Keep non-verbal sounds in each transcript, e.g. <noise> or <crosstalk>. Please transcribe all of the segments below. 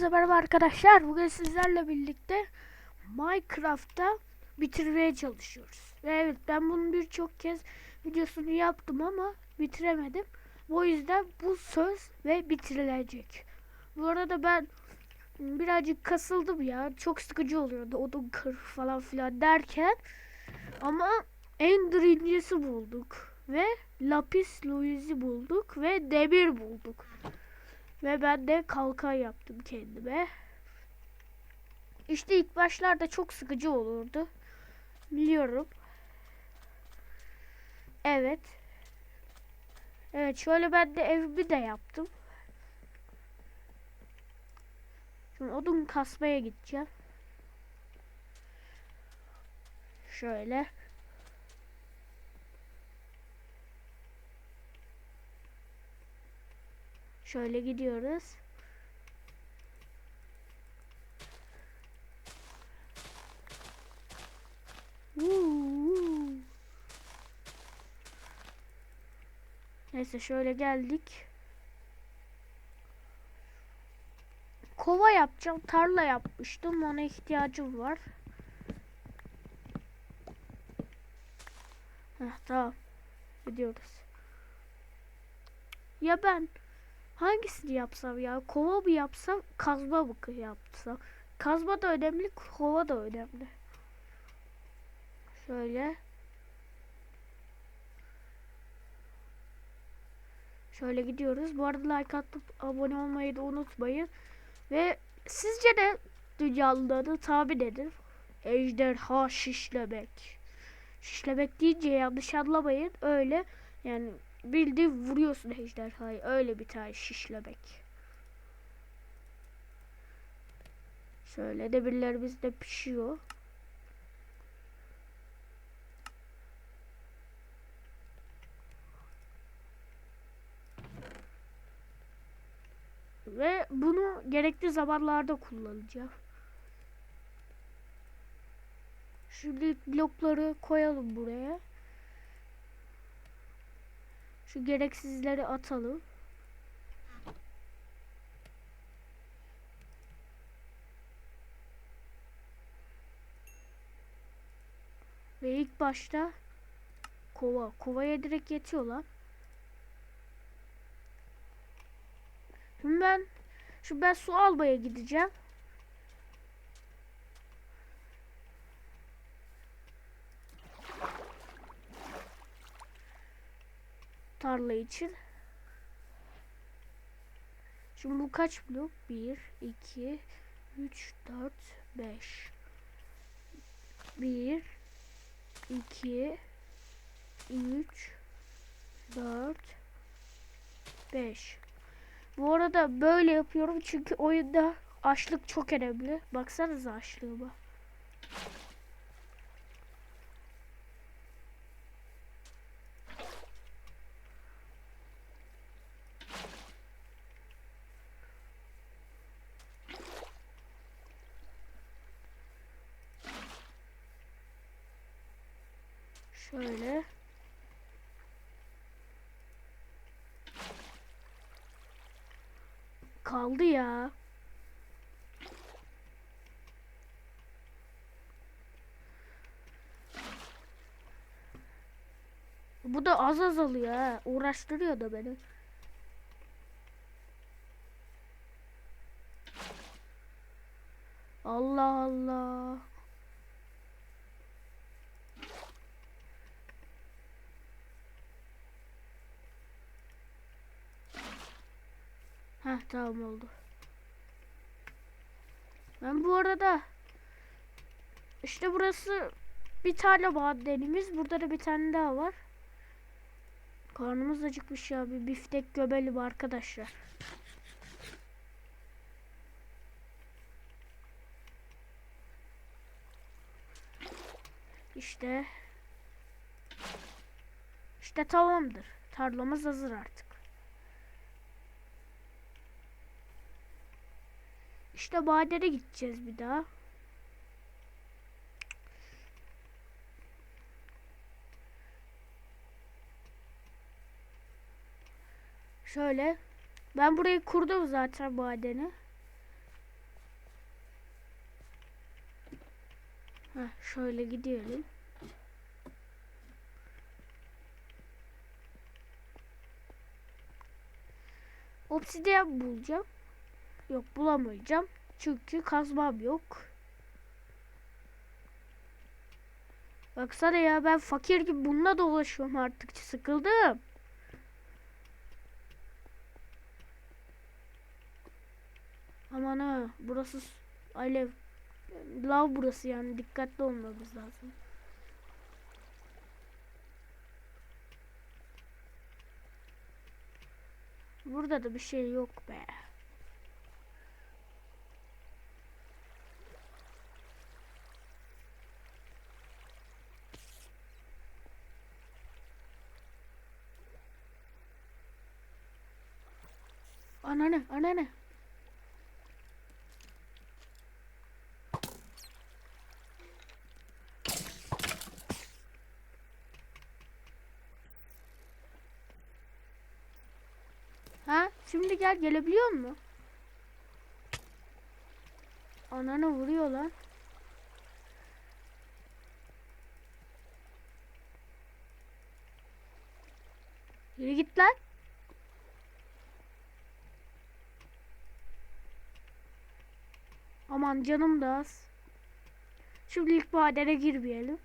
Hepinize merhaba arkadaşlar. Bugün sizlerle birlikte Minecraft'ta bitirmeye çalışıyoruz. Ve evet ben bunun birçok kez videosunu yaptım ama bitiremedim. O yüzden bu söz ve bitirilecek. Bu arada ben birazcık kasıldım ya. Çok sıkıcı oluyordu. Odun kır falan filan derken. Ama Ender incisi bulduk. Ve Lapis Lazuli bulduk. Ve demir bulduk. Ve ben de kalkan yaptım kendime. İşte ilk başlarda çok sıkıcı olurdu. Biliyorum. Evet. Evet şöyle ben de evimi de yaptım. Şimdi odun kasmaya gideceğim. Şöyle. Şöyle gidiyoruz. Woo. Neyse şöyle geldik. Kova yapacağım. Tarla yapmıştım. Ona ihtiyacım var. Heh, tamam. Gidiyoruz. Ya ben Hangisini yapsam ya? Kova mı yapsam, kazma mı yapsam? Kazma da önemli, kova da önemli. Şöyle. Şöyle gidiyoruz. Bu arada like atıp abone olmayı da unutmayın. Ve sizce de dünyalıları tahmin edin. Ejderha şişlemek. Şişlemek deyince yanlış anlamayın. Öyle yani bildiği vuruyorsun ejderhayı. Öyle bir tane şişlemek. Şöyle demirlerimiz de pişiyor. Ve bunu gerekli zamanlarda kullanacağım. Şimdi blokları koyalım buraya. Şu gereksizleri atalım. Ve ilk başta kova. Kovaya direkt yetiyor lan. Şimdi ben şu ben su almaya gideceğim. Tarla için. Şimdi bu kaç blok? 1, 2, 3, 4, 5. 1, 2, 3, 4, 5. Bu arada böyle yapıyorum çünkü oyunda açlık çok önemli. Baksanıza açlığıma. Şöyle. Kaldı ya. Bu da az azalıyor ha. Uğraştırıyor da beni. Allah Allah. Heh tamam oldu. Ben bu arada işte burası bir tane madenimiz. Burada da bir tane daha var. Karnımız acıkmış ya. Bir biftek göbelim arkadaşlar. İşte işte tamamdır. Tarlamız hazır artık. işte madene gideceğiz bir daha. Şöyle. Ben burayı kurdum zaten madeni. Heh, şöyle gidiyorum. Obsidiyen bulacağım. Yok bulamayacağım. Çünkü kazmam yok. Baksana ya ben fakir gibi bununla dolaşıyorum artık. Sıkıldım. Aman ha burası alev. Lav burası yani dikkatli olmamız lazım. Burada da bir şey yok be. Ananı, ananı. Ha? Şimdi gel gelebiliyor mu? Ananı vuruyor lan. Yürü git lan. Aman canım da az. Şimdi ilk madene girmeyelim.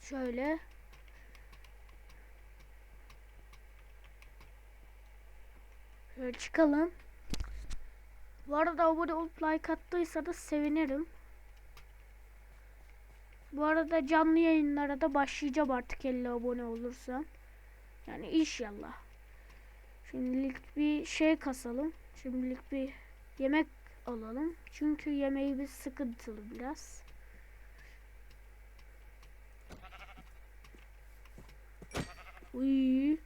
Şöyle. Şöyle çıkalım. Bu arada abone olup like attıysanız sevinirim. Bu arada canlı yayınlara da başlayacağım artık 50 abone olursam. Yani inşallah. Şimdilik bir şey kasalım. Şimdilik bir yemek alalım. Çünkü yemeği bir sıkıntılı biraz. Uy.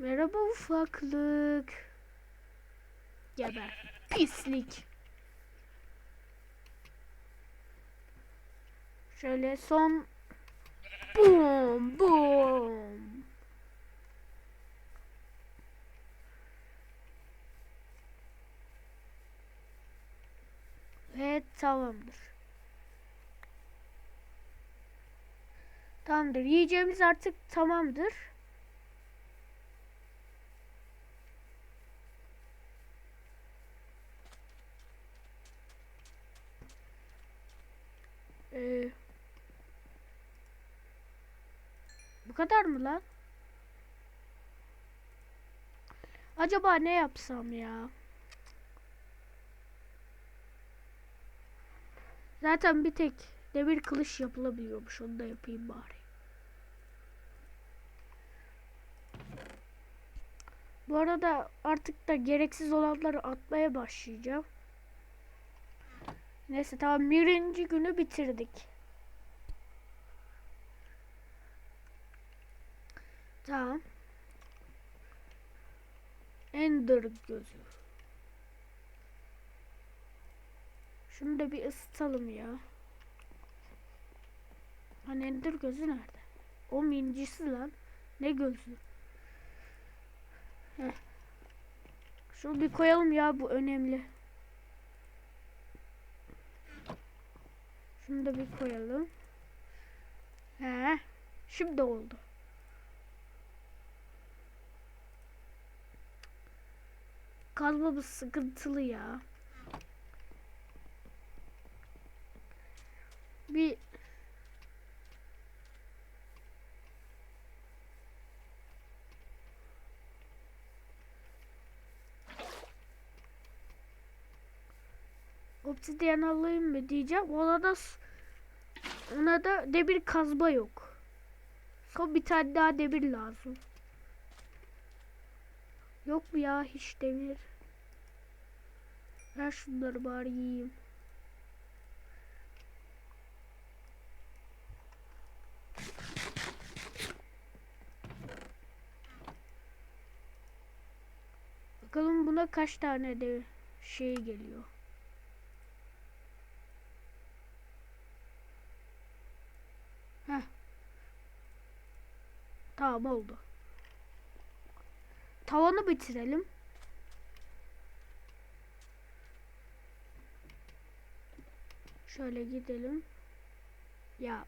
Merhaba ufaklık. Geber. Pislik. Şöyle son Bum bum. Ve tamamdır. Tamamdır. Yiyeceğimiz artık tamamdır. Ee, bu kadar mı lan? Acaba ne yapsam ya? Zaten bir tek demir kılıç yapılabiliyormuş. Onu da yapayım bari. Bu arada artık da gereksiz olanları atmaya başlayacağım. Neyse tamam birinci günü bitirdik. Tamam. Ender gözü. Şunu da bir ısıtalım ya. Hani Ender gözü nerede? O mincisi lan. Ne gözü? Heh. Şunu bir koyalım ya bu önemli. Şunu da bir koyalım. He. Şimdi oldu. Kazmamız sıkıntılı ya. Bir Obsidiyen alayım mı diyeceğim. Ona da ona da demir kazma yok. Son bir tane daha demir lazım. Yok mu ya hiç demir? Ver şunları bari yiyeyim. Bakalım buna kaç tane de şey geliyor. Tamam oldu. Tavanı bitirelim. Şöyle gidelim. Ya.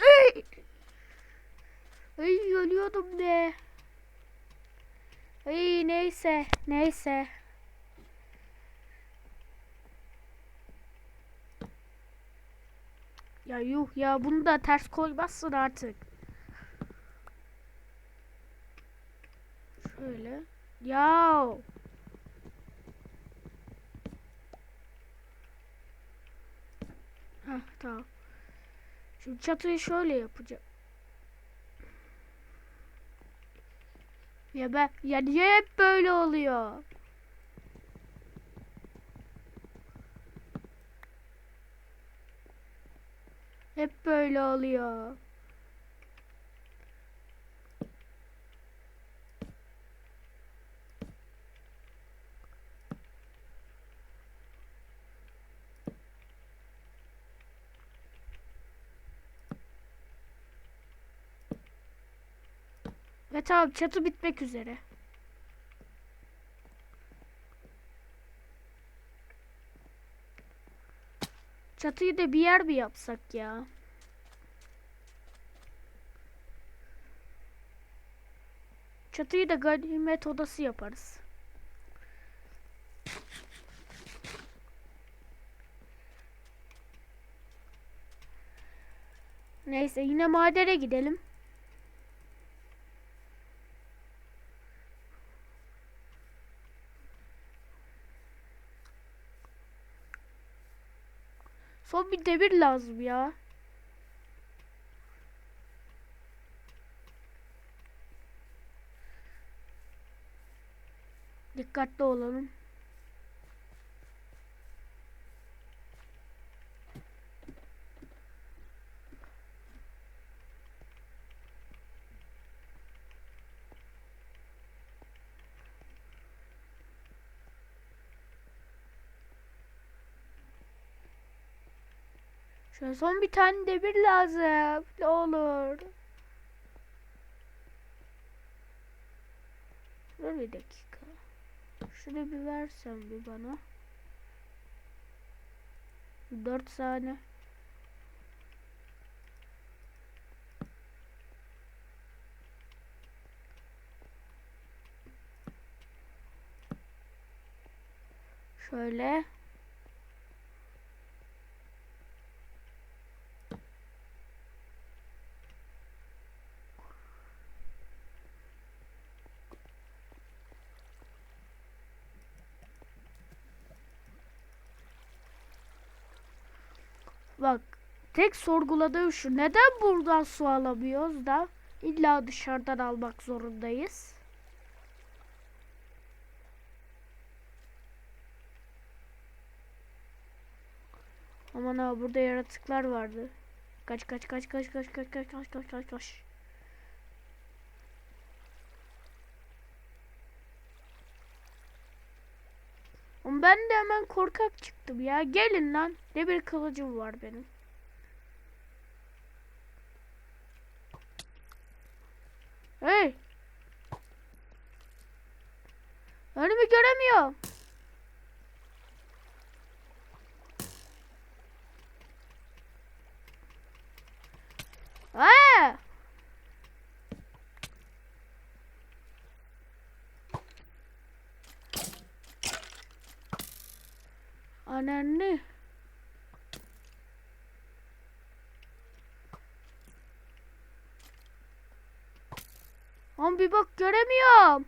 Ay! Ay ölüyordum be. Ay neyse neyse. Ya yuh ya bunu da ters koymazsın artık. Şöyle. Ya. Heh tamam. Şimdi çatıyı şöyle yapacağım. Ya ben ya niye hep böyle oluyor? Hep böyle oluyor. Ve tamam çatı bitmek üzere. Çatıyı da bir yer mi yapsak ya? Çatıyı da ganimet odası yaparız. Neyse yine madene gidelim. Son bir demir lazım ya. Dikkatli olalım. Şöyle son bir tane demir lazım. Ne olur. Dur bir dakika. Şunu bir versen bir bana. Dört saniye. Şöyle. Bak tek sorguladığım şu neden buradan su alamıyoruz da illa dışarıdan almak zorundayız. Aman ha burada yaratıklar vardı. Kaç kaç kaç kaç kaç kaç kaç kaç kaç kaç kaç. Ben de hemen korkak çıktım ya. Gelin lan. Ne bir kılıcım var benim. Hey. Önümü göremiyorum. Aa! Ananı. Lan bir bak göremiyorum.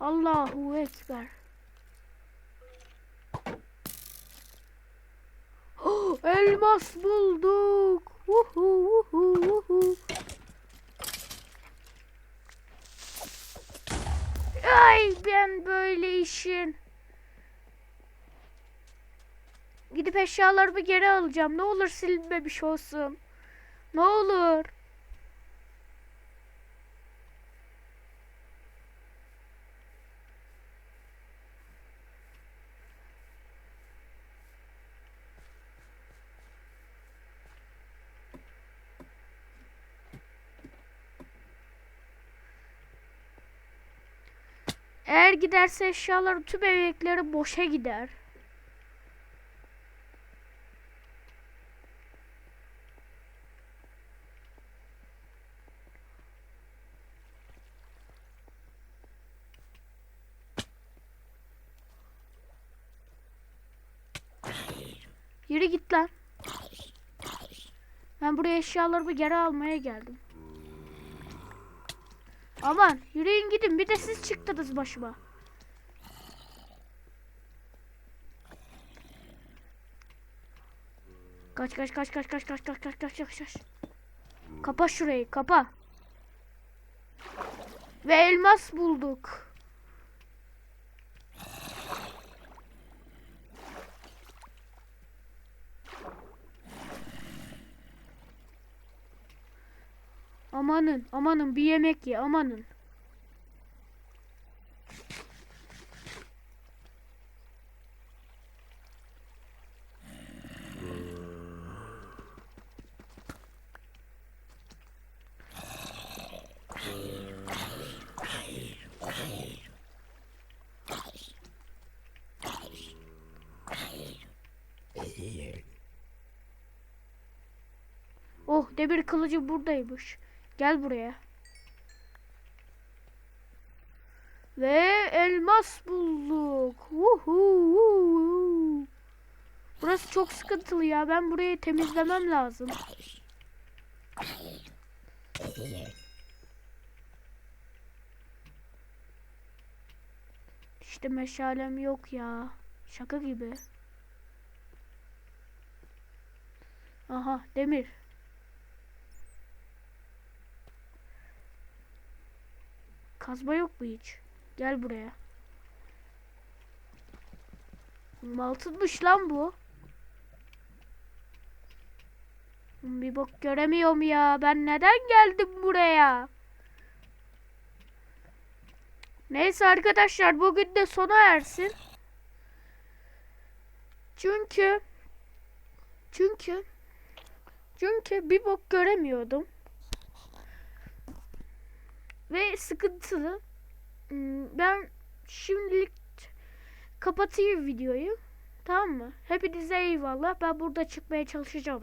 Allahu Ekber. Oh, <gasps> elmas bulduk. Vuhu vuhu vuhu. Ay ben böyle işin. Gidip eşyalarımı geri alacağım. Ne olur silinmemiş olsun. Ne olur. Eğer giderse eşyaların tüm emekleri boşa gider. Yürü git lan. Ben buraya eşyalarımı geri almaya geldim. Aman yürüyün gidin bir de siz çıktınız başıma. Kaç kaç kaç kaç kaç kaç kaç kaç kaç kaç kaç. Kapa şurayı kapa. Ve elmas bulduk. Amanın amanın bir yemek ye amanın. Oh demir kılıcı buradaymış. Gel buraya. Ve elmas bulduk. Uhu. Burası çok sıkıntılı ya. Ben burayı temizlemem lazım. İşte meşalem yok ya. Şaka gibi. Aha demir. Kazma yok mu hiç? Gel buraya. Altınmış lan bu. Bir bak göremiyorum ya. Ben neden geldim buraya? Neyse arkadaşlar bugün de sona ersin. Çünkü çünkü çünkü bir bok göremiyordum. Ve sıkıntılı. Hmm, Ben şimdilik kapatayım videoyu. Tamam mı? Hepinize eyvallah. Ben burada çıkmaya çalışacağım.